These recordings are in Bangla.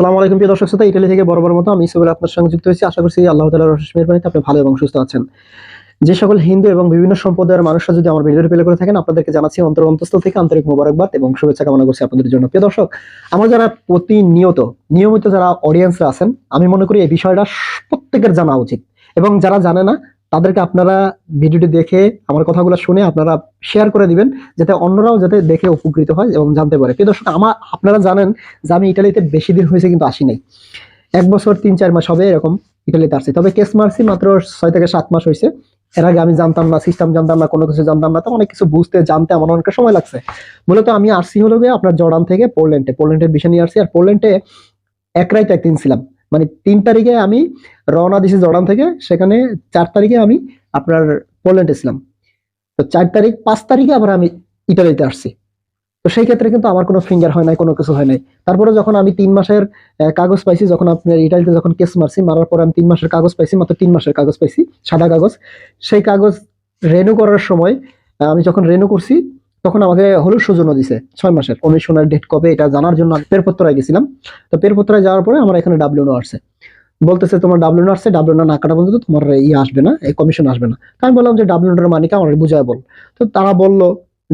আসসালামু আলাইকুম প্রিয় দর্শক শ্রোতা, ইটালি থেকে বরাবর মতো আমি ইসুবুল আপনার সঙ্গে যুক্ত হয়েছি। আশা করছি আল্লাহ তালার মেহরবানিতে আপনি ভালো এবং সুস্থ আছেন। যে সকল হিন্দু এবং বিভিন্ন সম্প্রদায়ের মানুষরা যদি আমার ভিডিওটি প্লে করে থাকেন, আপনাদেরকে জানাচ্ছি অন্তর অন্তস্থ থেকে আন্তরিক মোবারকবাদ এবং শুভেচ্ছা কামনা করছি আপনাদের জন্য। প্রিয় দর্শক, আমার যারা প্রতিনিয়ত, নিয়মিত যারা অডিয়েন্সরা আছেন, আমি মনে করি এই বিষয়টা প্রত্যেকের জানা উচিত এবং যারা জানে না তাদেরকে আপনারা ভিডিওটি দেখে আমার কথাগুলো শুনে আপনারা শেয়ার করে দিবেন, যাতে অন্যরাও যাতে দেখে উপকৃত হয় এবং জানতে পারে। প্রিয় দর্শক আমার আপনারা জানেন যে আমি ইটালিতে বেশি দিন হয়েছে কিন্তু আসি নাই এক বছর তিন চার মাস হবে এরকম ইটালিতে আসছি। তবে কেস মারছি মাত্র ছয় থেকে সাত মাস হয়েছে। এর আগে আমি জানতাম না সিস্টেম জানতাম না, কোনো কিছু জানতাম না, তো অনেক কিছু বুঝতে, জানতে আমার অনেকটা সময় লাগছে। মূলত আমি আসছি হলো গিয়ে আপনার জর্ডান থেকে পোল্যান্ডে। পোল্যান্ডের বিষয় নিয়ে আসছি। আর পোল্যান্ডে এক রাইতে একদিন ছিলাম। মানে তিন তারিখে আমি রওনা দিছি জর্ডান থেকে, সেখানে চার তারিখে আমি আপনার পোল্যান্ডে ছিলাম। তো চার তারিখ, পাঁচ তারিখে আবার আমি ইটালিতে আসছি। তো সেই ক্ষেত্রে কিন্তু আমার কোনো ফিঙ্গার হয় নাই, কোনো কিছু হয় নাই। তারপরে যখন আমি তিন মাসের কাগজ পাইছি, যখন আপনার ইটালিতে যখন কেস মারছি, মারার পর আমি তিন মাসের কাগজ পাইছি, মাত্র তিন মাসের কাগজ পাইছি, সাদা কাগজ। সেই কাগজ রেনু করার সময় আমি যখন রেনু করছি তখন আমাকে হলুদ সূচনা দিছে, ছয় মাসের। কমিশনের ডেট কবে, এটা জানার জন্য পেরপত্রায় গেছিলাম। তো পেরপত্রায় যাওয়ার পরে আমার এখানে ডাব্লিউনো আসছে। বলতেছে, তোমার ডাব্লিউনো আসছে ডাব্লিউ না কাটা পর্যন্ত তোমার ইয়ে আসবে না, এই কমিশন আসবে না। আমি বললাম যে ডাব্লিউনোর মানিকা আমার বুঝায় বল। তো তারা বলল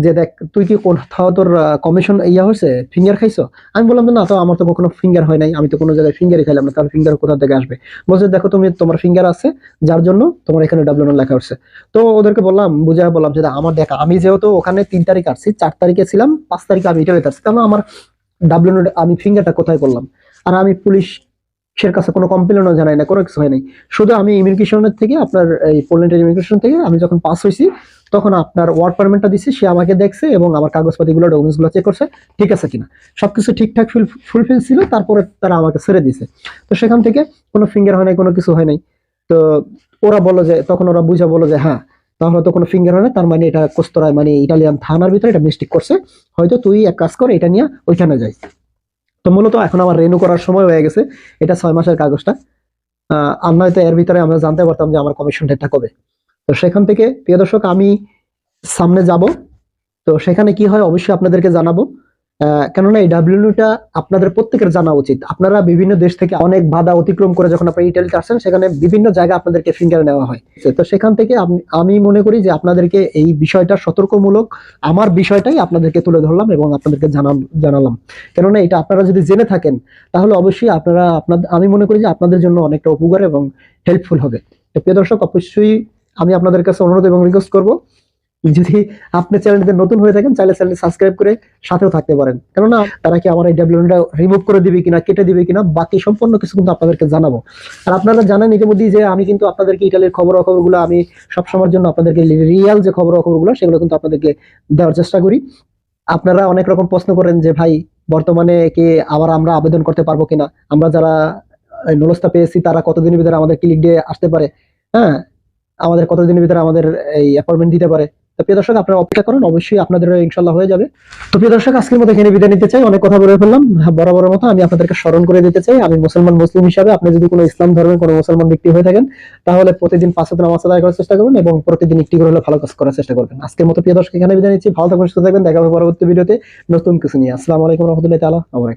যে দেখ, তুই কি কোথাও তোর কমিশন ইয়া হয়েছে ফিঙ্গার খাইছো? আমি বললাম না, তো আমার তো কখনো ফিঙ্গার হয় নাই। আমি তো কোনো জায়গায় ফিঙ্গারই খাইলাম না তার ফিঙ্গার কোথা থেকে আসবে? বলছে, দেখো, তুমি তোমার ফিঙ্গার আছে, যার জন্য তোমার এখানে ডাব্লিউনো লেখা হচ্ছে। তো ওদেরকে বললাম বুঝায় বললাম যে আমার দেখা, আমি যেহেতু ওখানে তিন তারিখ আসছি, চার তারিখে ছিলাম, পাঁচ তারিখে আমি ইটালিতে আসছি, তাহলে আমার ডাব্লিউনো আমি ফিঙ্গারটা কোথায় করলাম? আর আমি পুলিশ সের কাছে কোনো কমপ্লেনও জানাই না কোনো কিছু হয় নাই। শুধু আমি ইমিগ্রেশনের থেকে, আপনার এই পোল্যান্ডের ইমিগ্রেশন থেকে আমি যখন পাস হয়েছি তখন আপনার ওয়ার্ক পারমিটটা দিচ্ছে সে আমাকে দেখছে এবং আমার কাগজপাতিগুলো ডকুমেন্টসগুলো চেক করছে, ঠিক আছে কিনা। সবকিছু ঠিকঠাক ফুলফিল ছিল, তারপরে তারা আমাকে ছেড়ে দিছে। তো সেখান থেকে কোনো ফিঙ্গার হয় নাই, কোনো কিছু হয় নাই। তো ওরা বলল যে, তখন ওরা বুঝা বলল যে হ্যাঁ তাহলে তো কোনো ফিঙ্গার হয় না তার মানে এটা কোস্তরায় মানে ইটালিয়ান থানার ভিতরে এটা মিস্টেক করছে। হয়তো তুই এক কাজ কর, এটা নিয়ে ওইখানে যাই। তো মূলত এখন আমার রেনু করার সময় হয়ে গেছে, এটা ছয় মাসের কাগজটা। আর নয়তো এর ভিতরে আমরা জানতে পারতাম যে আমার কমিশন ডেটটা কবে। তো সেখান থেকে, প্রিয় দর্শক, আমি সামনে যাব। তো সেখানে কি হয় অবশ্যই আপনাদেরকে জানাব। কেননা এই ডাব্লিউটা আপনাদের প্রত্যেকের জানা উচিত। আপনারা বিভিন্ন দেশ থেকে অনেক বাধা অতিক্রম করে যখন আপনারা ইটালিতে আসেন, সেখানে বিভিন্ন জায়গায় আপনাদেরকে ফিঙ্গার নেওয়া হয়। তো সেখান থেকে আমি- আমি মনে করি যে আপনাদেরকে এই বিষয়টা সতর্কমূলক, আমার বিষয়টাই আপনাদেরকে তুলে ধরলাম এবং আপনাদেরকে জানাম জানালাম। কেননা এটা আপনারা যদি জেনে থাকেন, তাহলে অবশ্যই আপনারা আপনাদের আমি মনে করি যে আপনাদের জন্য অনেকটা উপকার এবং হেল্পফুল হবে। তো প্রিয় দর্শক, অবশ্যই আমি আপনাদের কাছে অনুরোধ এবং রিকোয়েস্ট করব, যদি আপনি চ্যানেলটিতে নতুন হয়ে থাকেন চাইলে চ্যানেলটি সাবস্ক্রাইব করে সাথেও থাকতে পারেন। কেননা, তারা কি আমার এই ডাব্লিউটা রিমুভ করে দিবে কিনা, কেটে দিবে কিনা, বাকি সম্পূর্ণ কিছু কিন্তু আপনাদেরকে জানাব। আর আপনারা জানেন ইতিমধ্যেই যে আমি কিন্তু আপনাদেরকে ইটালির খবর খবরগুলো আমি সবসময়ের জন্য আপনাদেরকে রিয়াল যে খবর খবরগুলো সেগুলো কিন্তু আপনাদেরকে দেওয়ার চেষ্টা করি। আপনারা অনেক রকম প্রশ্ন করেন যে, ভাই, বর্তমানে কি আবার আমরা আবেদন করতে পারব কিনা? আমরা যারা নলস্তা পেয়েছি, তারা কতদিনের ভিতরে আমাদের ক্লিক দিয়ে আসতে পারে? হ্যাঁ আমাদের কতদিনের ভিতরে আমাদের এই অ্যাপয়েন্টমেন্ট দিতে পারে। তো প্রিয় দর্শক আপনারা অপেক্ষা করুন অবশ্যই আপনাদের ইনশাল্লাহ হয়ে যাবে। তো প্রিয় দর্শক আজকের মতো এখানে বিদায় নিতে চাই। অনেক কথা বলে ফেললাম। হ্যাঁ, বরাবরের মতো আমি আপনাদেরকে স্মরণ করে দিতে চাই। আমি মুসলমান মুসলিম হিসাবে আপনি যদি কোনো ইসলাম ধর্মের কোনো মুসলমান ব্যক্তি হয়ে থাকেন তাহলে প্রতিদিন পাঁচ হাজার নামাজ আদায় করার চেষ্টা করবেন এবং প্রতিদিন একটি করে হলে ভালো কাজ করার চেষ্টা করবেন। আজকের মতো প্রিয় দর্শক এখানে বিদায় নিচ্ছি। ভালো থাকবেন সুস্থ থাকবেন। দেখা হবে পরবর্তী ভিডিওতে নতুন কিছু নিয়ে। আসসালামু আলাইকুম রহমতুল্লাহ তালা আমার